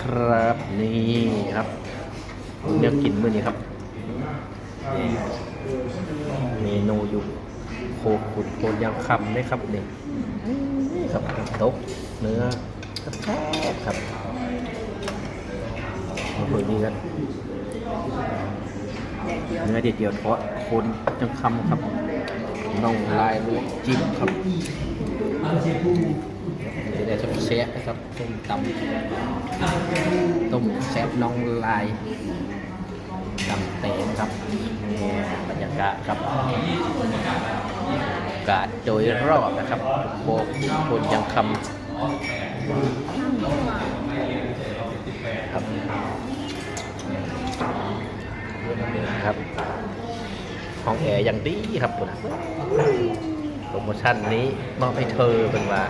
ครับนี่ครับเนื้อกินมื้อนี้ครับเมนูอยู่โคขุนโคยางคำได้ครับนี่ครับน้ำตกเนื้อแซ่บครับมาเปิดนี่กันเนื้อเด็ดเดียวทอดโคนจังคำครับน่องลายลวกจิ้มครับ แซ่บนะครับต้มตำต้มแซ่บน้องลายตำเตงครับบรรยากาศครับกาศโดยรอบนะครับโบกคนยังคำครับครับห้องแอร์ย่างดีครับคุณโปรโมชั่นนี้มอบให้เธอเป็นว่า